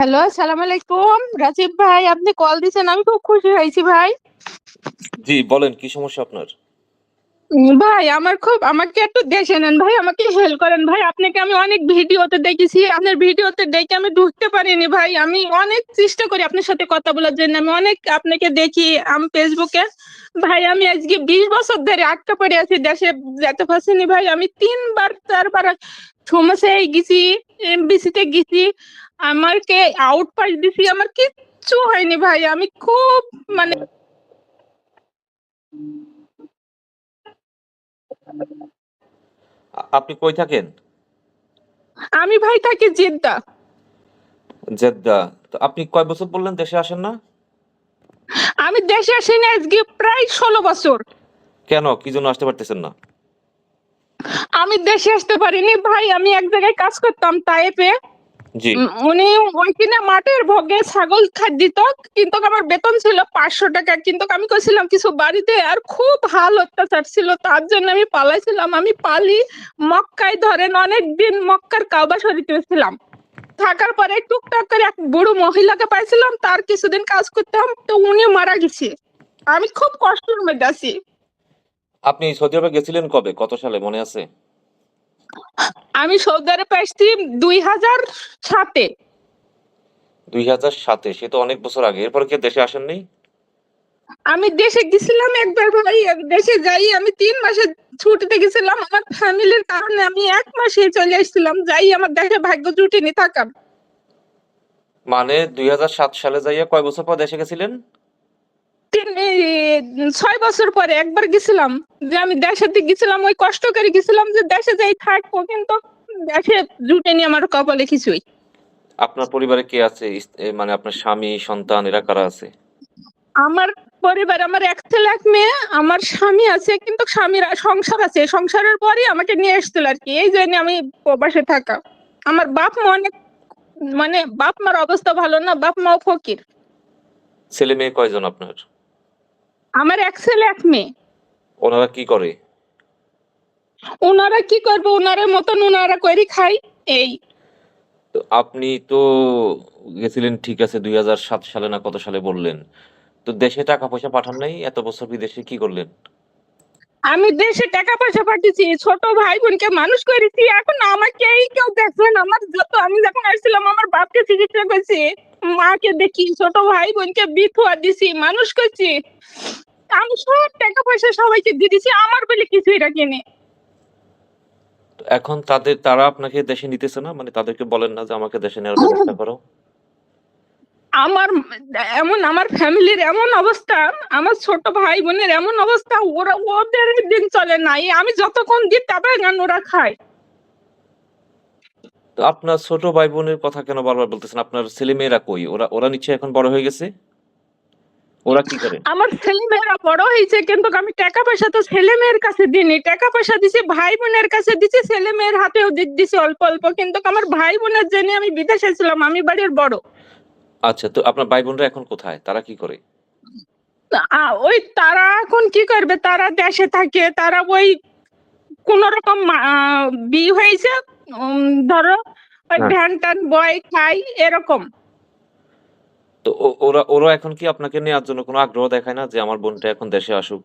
Hello আসসালামু আলাইকুম রাজীব ভাই আপনি কল দিছেন আমি খুব খুশি হয়েছি ভাই। জি বলেন কি সমস্যা আপনার? ভাই আমার খুব আমাকে একটু দেখে নেন ভাই আমাকে হেল্প করেন ভাই। আপনাকে আমি অনেক ভিডিওতে দেখেছি আপনার ভিডিওতে দেখে আমি ঢুকতে পারিনি ভাই। আমি অনেক চেষ্টা করি আপনার সাথে কথা বলার জন্য। আমি অনেক আপনাকে দেখি আমি ফেসবুকে ভাই আমি আজকে বিশ বছর ধরে আটকা পড়ে আছি দেশে যেতে পারছিনি ভাই। আমি তিনবার চারবার সমস্যায় গেছি এমবিসিতে গেছি। আমাকে আউট পাস দিছি আমার কিচ্ছু হয়নি ভাই। আমি খুব মানে আপনি কই থাকেন? আমি ভাই থাকি জেদ্দা। জেদ্দা। তো আপনি কয় বছর বললেন দেশে আসেন না? আমি দেশে আসিনি আজকে প্রায় ষোলো বছর। কেন? কি জন্য আসতে পারতেছেন না? আমি দেশে আসতে পারিনি ভাই আমি এক জায়গায় কাজ করতাম তাইপে উনি ওইখানে মাঠের ভোগে ছাগল খাদ দিত কিন্তু আমার বেতন ছিল পাঁচশো টাকা। কিন্তু আমি কইছিলাম কিছু বাড়িতে আর খুব হাল অত্যাচার ছিল তার জন্য আমি পালাইছিলাম। আমি পালি মক্কায় ধরেন অনেক দিন মক্কার কাবা শরীফে ছিলাম। থাকার পরে টুকটাক করে এক বুড়ো মহিলাকে পাইছিলাম তার কিছুদিন কাজ করতাম তো উনি মারা গেছে। আমি খুব কষ্টের মধ্যে আছি। আপনি সৌদি আরবে গেছিলেন কবে? কত সালে? মনে আছে? আমি সৌদি আরবে আসছি দুই হাজার সাতে। দুই হাজার সাতে সে তো অনেক বছর আগে। এরপর কি দেশে আসেননি? আমি দেশে গেছিলাম একবার ভাই দেশে যাই আমি তিন মাসে ছুটিতে গেছিলাম। আমার ফ্যামিলির কারণে আমি এক মাসে চলে আসছিলাম। যাই আমার দেশে ভাগ্য জুটিনি থাকার। মানে দুই হাজার সাত সালে যাইয়া কয় বছর পর দেশে গেছিলেন? তিন ছয় বছর পরে একবার গেছিলাম যে আমি দেশেতে গেছিলাম ওই কষ্ট করে গেছিলাম যে দেশে যাই থাকব কিন্তু দেশে জুটেনি আমার কপালে কিছুই। আপনার পরিবারে কে আছে? মানে আপনার স্বামী সন্তান এরা কারা আছে? আমার পরিবার আমার এক ছেলে এক মেয়ে আমার স্বামী আছে কিন্তু স্বামীর সংসার আছে। সংসারের পরে আমাকে নিয়ে এসছিল আর কি। এই জন্য আমি প্রবাসে থাকা। আমার বাপ মা অনেক মানে বাপ মার অবস্থা ভালো না বাপ মাও ফকির। ছেলে মেয়ে কয়জন আপনার? আমার এক ছেলে এক মেয়ে। ওনারা কি করে? ওনারা কি করবে? ওনারের মতন ওনারা করে খাই এই। তো আপনি তো গেছিলেন ঠিক আছে দুই হাজার সাত সালে না কত সালে বললেন। তো দেশে টাকা পয়সা পাঠান নাই এত বছর বিদেশে কি করলেন? আমি দেশে টাকা পয়সা পাঠিয়েছি ছোট ভাই বোনকে মানুষ করেছি এখন আমাকে এই কেউ দেখবেন আমার যত আমি যখন আসছিলাম আমার চিকিৎসা করছি মাকে দেখি ছোট ভাই বোনকে বিথুয়া দিছি মানুষ করছি। আমি সব টাকা পয়সা সবাইকে দিয়ে দিছি আমার বলে কিছুই রাখিনি তো এখন তাদের তারা আপনাকে দেশে নিতেছে না? মানে তাদেরকে বলেন না যে আমাকে দেশে নেওয়ার ব্যবস্থা করো। আমার এমন আমার ফ্যামিলির এমন অবস্থা আমার ছোট ভাই বোনের এমন অবস্থা ওরা ওদের দিন চলে নাই। আমি যতক্ষণ দিই তবে গান ওরা খায়। তো আপনার ছোট ভাই বোনের কথা কেন বারবার বলতেছেন? আপনার ছেলে মেয়েরা কই? ওরা ওরা নিশ্চয়ই এখন বড় হয়ে গেছে? ওরা কি করে? আমার ছেলে মেয়েরা বড় হয়েছে কিন্তু আমি টাকা পয়সা তো ছেলে মেয়ের কাছে দিইনি। টাকা পয়সা দিছি ভাই বোনের কাছে দিছি ছেলে মেয়ের হাতেও দিছি অল্প অল্প। কিন্তু আমার ভাই বোনের জন্য আমি বিদেশে ছিলাম আমি বাড়ির বড়। আচ্ছা তো আপনার ভাই বোনরা এখন কোথায়? তারা কি করে? ওই তারা এখন কি করবে? তারা দেশে থাকে তারা ওই কোন রকম বিয়ে হয়েছে। ধরো ওই হ্যাঁ। ধ্যান টান বয় খাই এরকম। তো ওরা ওরা এখন কি আপনাকে নেওয়ার জন্য কোনো আগ্রহ দেখায় না যে আমার বোনটা এখন দেশে আসুক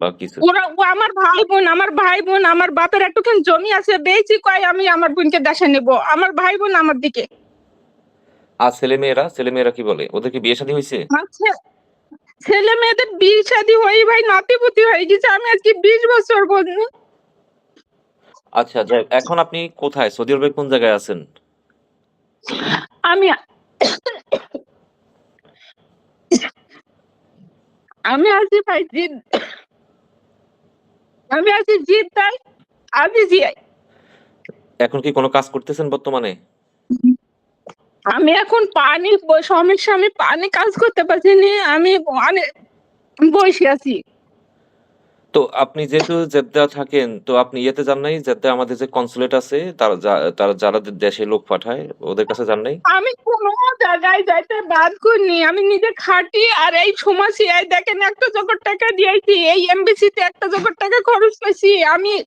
বা কিছু? ওরা ও আমার ভাই বোন আমার ভাই বোন আমার বাপের একটুখানি জমি আছে বেচি কয় আমি আমার বোনকে দেশে নেব। আমার ভাই বোন আমার দিকে। আর ছেলে মেয়েরা ছেলে মেয়েরা কি বলে? ওদের কি বিয়ে শাদী হয়েছে? ছেলে মেয়েদের বিয়ে শাদী হয়ে ভাই নাতিপুতি হয়ে গেছে। আমি আজকে বিশ বছর বলছি। আচ্ছা এখন আপনি কোথায়? সৌদি আরবে কোন জায়গায় আছেন? আমি আমি আছি ভাই জিদ। আমি আছি জিদ তাই আমি জিয়াই এখন কি কোনো কাজ করতেছেন বর্তমানে? আমি এখন পানি সমস্যা আমি পানি কাজ করতে পারছি না। আমি অনেক বসে আছি। তো আপনি যেহেতু জেদ্দা থাকেন তো আপনি ইয়েতে যান নাই? জেদ্দা আমাদের যে কনসুলেট আছে তারা যা- তারা যারা দেশে লোক পাঠায় ওদের কাছে যান নাই? আমি কোনো জায়গায় যাইতে বাদ করিনি। আমি নিজে খাটি আর এই সমস্যায় দেখেন একটা জগৎ টাকা দিয়েছি এই এমবিসি তে একটা জগৎ টাকা খরচ করছি। আমি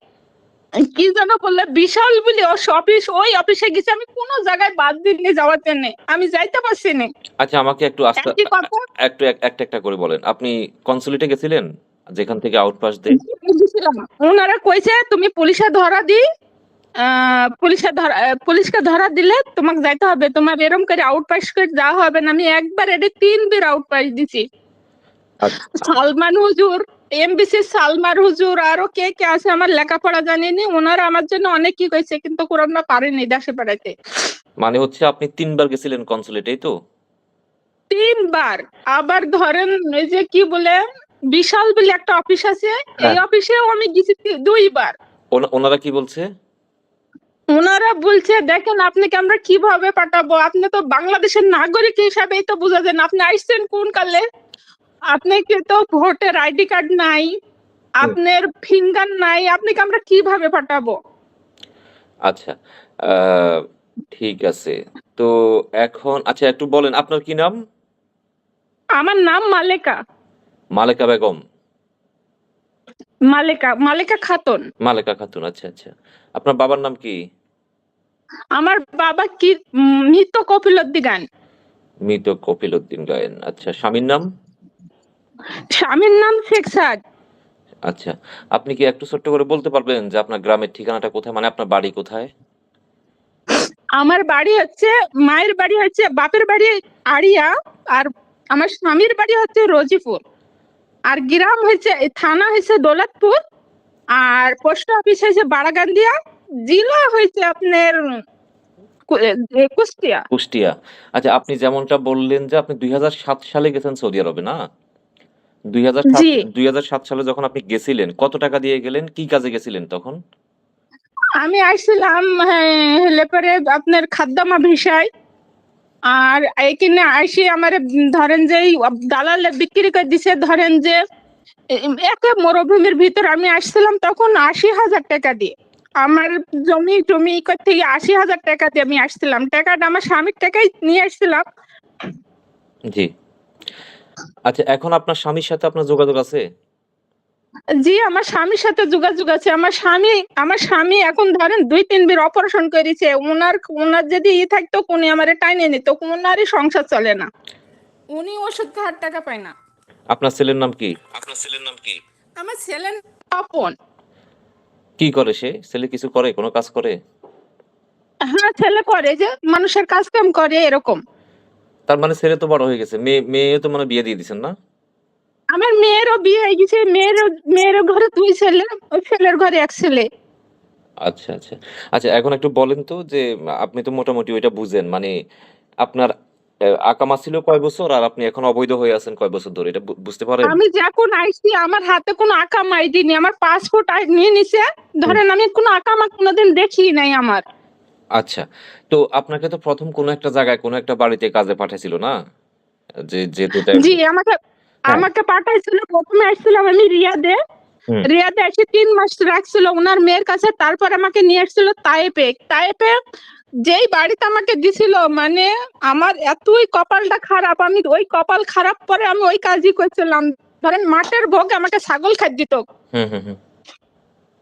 কি যেন বললে বিশাল বলে ও অফিস ওই অফিসে গেছি। আমি কোনো জায়গায় বাদ দিনে যাওয়াতে নেই আমি যাইতে পারছি না। আচ্ছা আমাকে একটু আস্তে একই কথা একটু এক- একটা একটা করে বলেন। আপনি কনসুলেটে গেছিলেন? যেখান থেকে আউটপাস দেয়। ওনারা কইছে তুমি পুলিশে ধরা দি পুলিশে ধরা পুলিশকে ধরা দিলে তোমাকে যাইতে হবে। তোমার এরম করে আউটপাস করে যাওয়া হবে না। আমি একবার এটি তিনবার আউটপাস দিছি। আচ্ছা। সালমান হুজুর এমবিসি সালমান হুজুর আরও কে কে আছে আমার লেখাপড়া জানিনি। ওনারা আমার জন্য অনেক কি কইছে কিন্তু কোরআনটা পারেনি দেশে বেড়াইতে মানে হচ্ছে আপনি তিনবার গেছিলেন কনসুলেটে এই তো? তিনবার। আবার ধরেন এই যে কি বলে বিশাল বলে একটা অফিস আছে। এই হ্যাঁ। অফিসেও আমি গেছি দুইবার। ওনারা কি বলছে? ওনারা বলছে দেখেন আপনাকে আমরা কীভাবে পাঠাবো? আপনি তো বাংলাদেশের নাগরিক হিসাবেই তো বোঝা যায় না। আপনি আসছেন কোন কালে? আপনাকে তো ভোটের আইডি কার্ড নাই আপনার ফিঙ্গার নাই আপনাকে আমরা কীভাবে পাঠাবো? আচ্ছা ঠিক আছে। তো এখন আচ্ছা একটু বলেন আপনার কি নাম? আমার নাম মালেকা। মালেকা বেগম। মালেকা মালেকা খাতুন। মালেকা খাতুন আচ্ছা আচ্ছা। আপনার বাবার নাম কি? আমার বাবা কি মৃত কপিলদ্দি গান। মৃত কপিলউদ্দিন গায়েন আচ্ছা। স্বামীর নাম? স্বামীর নাম শেখ সাদ। আচ্ছা। আপনি কি একটু ছোট্ট করে বলতে পারবেন যে আপনার গ্রামের ঠিকানাটা কোথায়? মানে আপনার বাড়ি কোথায়? আমার বাড়ি হচ্ছে মায়ের বাড়ি হচ্ছে বাপের বাড়ি আড়িয়া আর আমার স্বামীর বাড়ি হচ্ছে রোজিপুর। আর গ্রাম হয়েছে থানা হয়েছে দৌলতপুর আর পোস্ট অফিস হয়েছে বারাগান্দিয়া জেলা হয়েছে আপনার কুষ্টিয়া। কুষ্টিয়া। আচ্ছা আপনি যেমনটা বললেন যে আপনি দুই হাজার সাত সালে গেছেন সৌদি আরবে না? দুই। দুই সালে যখন আপনি গেছিলেন কত টাকা দিয়ে গেলেন? কি কাজে গেছিলেন তখন? আমি আসছিলাম হ্যাঁ, হলে পরে আপনার খাদ্যামা ভিসায়। আর এইখানে আসি আমার, ধরেন যে দালালে বিক্রি করে দিছে, ধরেন যে একে মরুভূমির ভিতর আমি আসছিলাম তখন আশি হাজার টাকা দিয়ে। আমার জমি জমি গিয়ে আশি হাজার টাকা দিয়ে আমি আসছিলাম। টাকাটা আমার স্বামীর টাকাই নিয়ে আসছিলাম। জি। আচ্ছা এখন আপনার স্বামীর সাথে আপনার যোগাযোগ আছে? জি আমার স্বামীর সাথে যোগাযোগ আছে। আমার স্বামী আমার স্বামী এখন ধরেন দুই তিন বের অপারেশন করেছে। ওনার ওনার যদি ই থাকতো উনি আমারে টাইনে নিত। ওনারই সংসার চলে না। উনি ওষুধ খাওয়ার টাকা পায় না। আপনার ছেলের নাম কি? আপনার ছেলের নাম কি? আমার ছেলে আপন কি করে সে? ছেলে কিছু করে? কোনো কাজ করে? হ্যাঁ ছেলে করে যে মানুষের কাজ কাম করে এরকম। তার মানে ছেলে তো বড় হয়ে গেছে। মেয়ে মেয়ে তো মানে বিয়ে দিয়ে দিয়েছেন না? আমার মেয়েরও বিয়ে হয়ে গেছে মেয়েরও মেয়েরও ঘরে দুই ছেলে ওই ছেলের ঘরে এক ছেলে। আচ্ছা আচ্ছা। আচ্ছা এখন একটু বলেন তো যে আপনি তো মোটামুটি ওইটা বুঝেন মানে আপনার আকামা ছিল কয় বছর আর আপনি এখন অবৈধ হয়ে আছেন কয় বছর ধরে এটা বুঝতে পারেন? আমি যখন আইসি আমার হাতে কোনো আকাম আইডি নেই আমার পাসপোর্ট নিয়ে নিছে। ধরেন আমি কোনো আকামা কোনোদিন দেখি নাই আমার। আচ্ছা তো আপনাকে তো প্রথম কোনো একটা জায়গায় কোনো একটা বাড়িতে কাজে পাঠাইছিল না? যে যেহেতু জি আমাকে আমাকে পাঠাইছিল প্রথমে আসছিলাম আমি রিয়াদে। রিয়াদে এসে তিন মাস রাখছিল ওনার মেয়ের কাছে তারপর আমাকে নিয়ে আসছিল তাইপে। তাইপে যেই বাড়িতে আমাকে দিছিল মানে আমার এতই কপালটা খারাপ আমি ওই কপাল খারাপ পরে আমি ওই কাজই করছিলাম। ধরেন মাঠের ভোগ আমাকে ছাগল খাই দিত।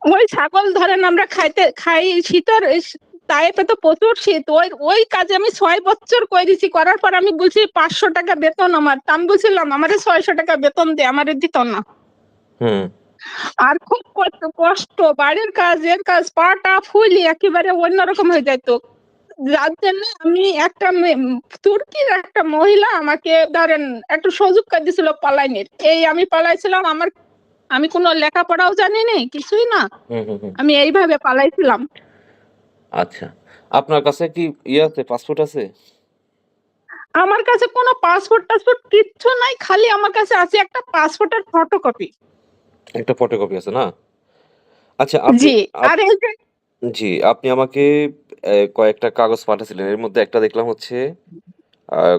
ওই ছাগল ধরেন আমরা খাইতে খাই শীতের তাইপে তো প্রচুর শীত। ওই ওই কাজে আমি ছয় বছর করেছি করার পর আমি বলছি পাঁচশো টাকা বেতন আমার। তা আমি বলছিলাম আমারে ছয়শো টাকা বেতন দে আমারে দিত না। আর খুব কষ্ট বাড়ির কাজ এর কাজ পাটা ফুলি একেবারে অন্যরকম হয়ে যেত যার জন্য আমি একটা তুর্কির একটা মহিলা আমাকে ধরেন একটু সুযোগ করে দিছিল পালাইনের এই আমি পালাইছিলাম আমার আমি কোনো লেখাপড়াও জানি না কিছুই না। আমি এইভাবে পালাইছিলাম। আচ্ছা। আপনার কাছে কি ইয়ে আছে পাসপোর্ট আছে? আমার কাছে কোনো পাসপোর্ট টাসপোর্ট কিচ্ছু নাই খালি আমার কাছে আছে একটা পাসপোর্টের ফটোকপি একটা ফটোকপি আছে না? আচ্ছা আপনি জি আর এই যে জি আপনি আমাকে আহ, কয়েকটা কাগজ পাঠাছিলেন। এর মধ্যে একটা দেখলাম হচ্ছে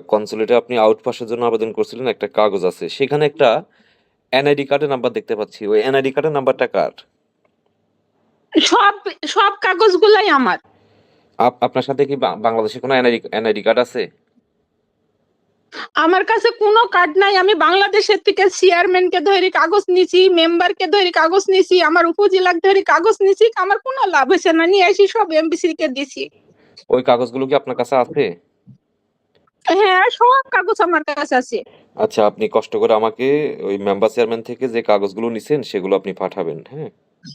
কনসুলেটে আপনি আউটপাসের জন্য আবেদন করছিলেন একটা কাগজ আছে। সেখানে একটা এনআইডি কার্ডের নাম্বার দেখতে পাচ্ছি। ওই এনআইডি কার্ডের নাম্বারটা কার? সব সব কাগজগুলাই আমার। আপনার সাথে কি বাংলাদেশে কোনো এনআইডি এনআইডি কার্ড আছে? আমার কাছে কোনো কার্ড নাই। আমি বাংলাদেশের থেকে চেয়ারম্যান কে ধরে কাগজ নিছি মেম্বার কে ধরে কাগজ নিছি আমার উপজেলা ধরে কাগজ নিছি আমার কোনো লাভ হয়েছে না। নিয়ে আসি সব এমবিসি কে দিছি। ওই কাগজগুলো কি আপনার কাছে আছে? হ্যাঁ সব কাগজ আমার কাছে আছে। আচ্ছা আপনি কষ্ট করে আমাকে ওই মেম্বার চেয়ারম্যান থেকে যে কাগজগুলো নিছেন সেগুলো আপনি পাঠাবেন হ্যাঁ?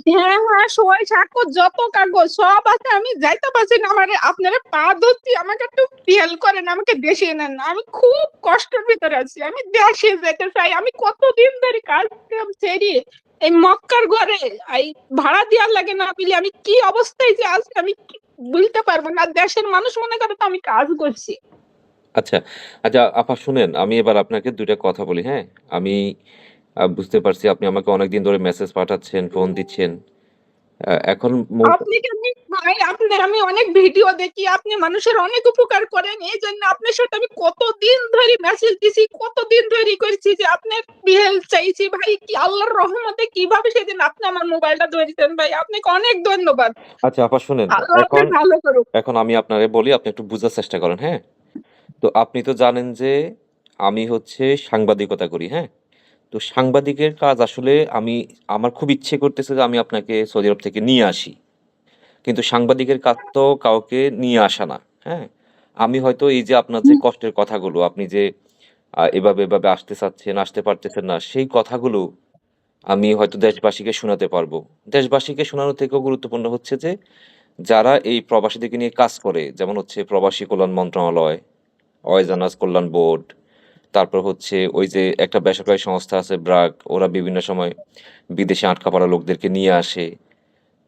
হ্যাঁ হ্যাঁ সবাই সাক্ষ্য যত কাগজ সব আছে, আমি যাইতে পারছি না, আমার, আপনারা পা ধরছি, আমাকে একটু হেল্প করেন, আমাকে দেশে নেন, আমি খুব কষ্টের ভিতরে আছি, আমি দেশে যেতে চাই, আমি কতদিন ধরে কাজ ছেড়ে এই মক্কার ঘরে, এই ভাড়া দেওয়ার লাগে না পেলে আমি কি অবস্থায় যে আজকে আমি বলতে পারব না, দেশের মানুষ মনে করে তো আমি কাজ করছি। আচ্ছা আচ্ছা আপা শুনেন, আমি এবার আপনাকে দুইটা কথা বলি হ্যাঁ? আমি বুঝতে পারছি। আপনি আমাকে অনেকদিন ধরে মেসেজ পাঠাচ্ছেন ফোন দিচ্ছেন। এখন আপনি কি আমি ভাই আপনার আমি অনেক ভিডিও দেখি আপনি মানুষের অনেক উপকার করেন এই জন্য আপনার সাথে আমি কতদিন ধরে মেসেজ দিছি কতদিন ধরে করেছি যে আপনার হেল্প চাইছি? ভাই কি আল্লাহর রহমতে কীভাবে সেদিন আপনি আমার মোবাইলটা ধরে ধরেছেন ভাই আপনাকে অনেক ধন্যবাদ। আচ্ছা আপা শুনেন এখন এখন আমি আপনারে বলি আপনি একটু বোঝার চেষ্টা করেন হ্যাঁ? তো আপনি তো জানেন যে আমি হচ্ছে সাংবাদিকতা করি হ্যাঁ? তো সাংবাদিকের কাজ আসলে আমি আমার খুব ইচ্ছে করতেছে যে আমি আপনাকে সৌদি আরব থেকে নিয়ে আসি। কিন্তু সাংবাদিকের কাজ তো কাউকে নিয়ে আসা না হ্যাঁ? আমি হয়তো এই যে আপনার যে কষ্টের কথাগুলো আপনি যে এভাবে এভাবে আসতে চাচ্ছেন আসতে পারতেছেন না সেই কথাগুলো আমি হয়তো দেশবাসীকে শোনাতে পারব। দেশবাসীকে শোনানোর থেকেও গুরুত্বপূর্ণ হচ্ছে যে যারা এই প্রবাসীদেরকে নিয়ে কাজ করে যেমন হচ্ছে প্রবাসী কল্যাণ মন্ত্রণালয় অয়জানাজ কল্যাণ বোর্ড তারপর হচ্ছে ওই যে একটা বেসরকারি সংস্থা আছে ব্রাক ওরা বিভিন্ন সময় বিদেশে আটকা পড়া লোকদেরকে নিয়ে আসে।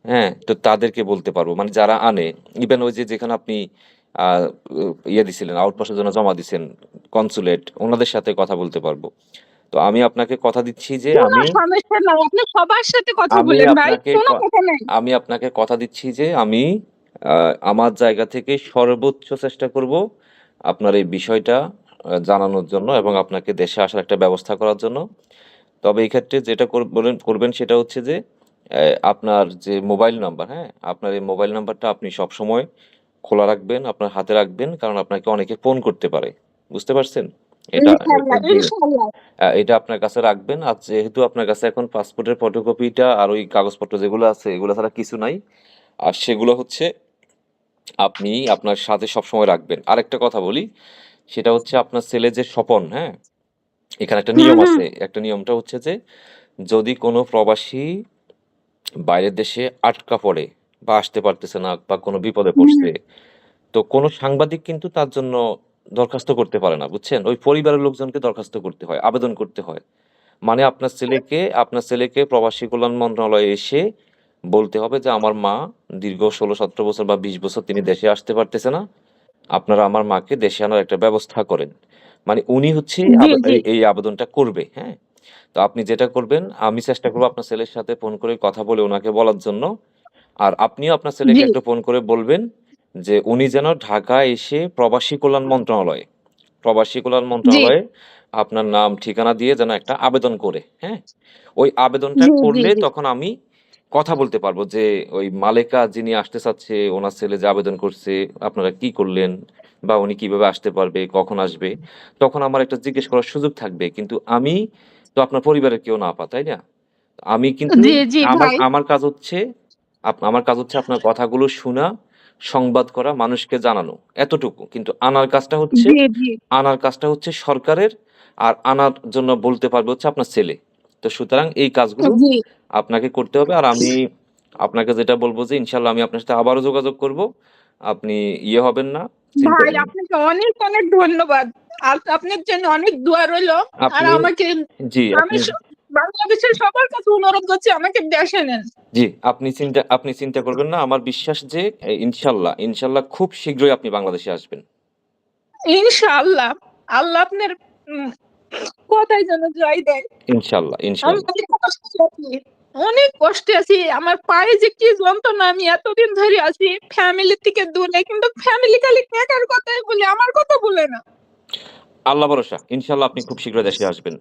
হ্যাঁ তো তাদেরকে বলতে পারব। মানে যারা আনে ইভেন ওই যে যেখানে আপনি ইয়ে দিছিলেন আউটপোস্টের জন্য জমা দিছেন কনসুলেট ওনাদের সাথে কথা বলতে পারব। তো আমি আপনাকে কথা দিচ্ছি যে আমি আপনি সবার সাথে কথা বলেন ভাই আপনাকে কোনো কথা নাই। আমি আপনাকে কথা দিচ্ছি যে আমি আমার জায়গা থেকে সর্বোচ্চ চেষ্টা করব আপনার এই বিষয়টা জানানোর জন্য এবং আপনাকে দেশে আসার একটা ব্যবস্থা করার জন্য। তবে এই ক্ষেত্রে যেটা কর- বলেন করবেন সেটা হচ্ছে যে আপনার যে মোবাইল নাম্বার হ্যাঁ আপনার এই মোবাইল নাম্বারটা আপনি সব সময় খোলা রাখবেন আপনার হাতে রাখবেন কারণ আপনাকে অনেকে ফোন করতে পারে। বুঝতে পারছেন? এটা এটা আপনার কাছে রাখবেন। আর যেহেতু আপনার কাছে এখন পাসপোর্টের ফটোকপিটা আর ওই কাগজপত্র যেগুলো আছে এগুলো ছাড়া কিছু নাই। আর সেগুলো হচ্ছে আপনি আপনার সাথে সবসময় রাখবেন। আরেকটা কথা বলি সেটা হচ্ছে আপনার ছেলে যে স্বপন হ্যাঁ? এখানে একটা নিয়ম। আছে একটা নিয়মটা হচ্ছে যে যদি কোনো প্রবাসী বাইরের দেশে আটকা পড়ে বা আসতে পারতেছে না বা কোনো বিপদে পড়ছে তো কোনো সাংবাদিক কিন্তু তার জন্য দরখাস্ত করতে পারে না বুঝছেন? ওই পরিবারের লোকজনকে দরখাস্ত করতে হয় আবেদন করতে হয়। মানে আপনার ছেলেকে আপনার ছেলেকে প্রবাসী কল্যাণ মন্ত্রণালয়ে এসে বলতে হবে যে আমার মা দীর্ঘ ষোলো সতেরো বছর বা বিশ বছর তিনি দেশে আসতে পারতেছে না আপনারা আমার মাকে দেশে আনার একটা ব্যবস্থা করেন মানে উনি হচ্ছে জি, আবে- জি। এই- এই আবেদনটা করবে হ্যাঁ তো আপনি যেটা করবেন আমি চেষ্টা করব আপনার ছেলের সাথে ফোন করে কথা বলে ওনাকে বলার জন্য আর আপনিও আপনার ছেলেকে জি। একটু ফোন করে বলবেন যে উনি যেন ঢাকায় এসে প্রবাসী কল্যাণ মন্ত্রণালয় প্রবাসী কল্যাণ মন্ত্রণালয়ে আপনার নাম ঠিকানা দিয়ে যেন একটা আবেদন করে হ্যাঁ ওই আবেদনটা জি, জি, করলে জি। তখন আমি কথা বলতে পারব যে ওই মালেকা যিনি আসতে চাচ্ছে ওনার ছেলে যে আবেদন করছে আপনারা কি করলেন বা উনি কীভাবে আসতে পারবে কখন আসবে তখন আমার একটা জিজ্ঞেস করার সুযোগ থাকবে। কিন্তু আমি তো আপনার পরিবারের কেউ না পা তাই না? আমি কিন্তু আমার আমার কাজ হচ্ছে আমার কাজ হচ্ছে আপনার কথাগুলো শোনা সংবাদ করা মানুষকে জানানো এতটুকু। কিন্তু আনার কাজটা হচ্ছে আনার কাজটা হচ্ছে সরকারের আর আনার জন্য বলতে পারবে হচ্ছে আপনার ছেলে। তো সুতরাং এই কাজগুলো আপনাকে করতে হবে। আর আমি আপনাকে যেটা বলব যে ইনশাল্লাহ আমি আপনার সাথে আবারও যোগাযোগ করব। আপনি ইয়ে হবেন না ভাই আপনাকে অনেক অনেক ধন্যবাদ। আর আপনার জন্য অনেক দোয়া রইল। আর আমাকে জি আমি বাংলাদেশের সবার কাছে অনুরোধ করছি আমাকে দেশে নেন। জি আপনি চিন্তা আপনি চিন্তা করবেন না। আমার বিশ্বাস যে ইনশাল্লাহ ইনশাল্লাহ খুব শীঘ্রই আপনি বাংলাদেশে আসবেন। ইনশাআল্লাহ। আল্লাহ আপনার কথায় যেন জয় দেয়। ইনশাল্লাহ ইনশাল্লাহ। অনেক কষ্টে আছি আমার পায়ে যে কি যন্ত্রণা আমি এতদিন ধরে আছি ফ্যামিলি থেকে দূরে কিন্তু ফ্যামিলি খালি টাকার কথাই বলে আমার কথা বলে না। আল্লাহ ভরসা ইনশাল্লাহ আপনি খুব শীঘ্র দেশে আসবেন।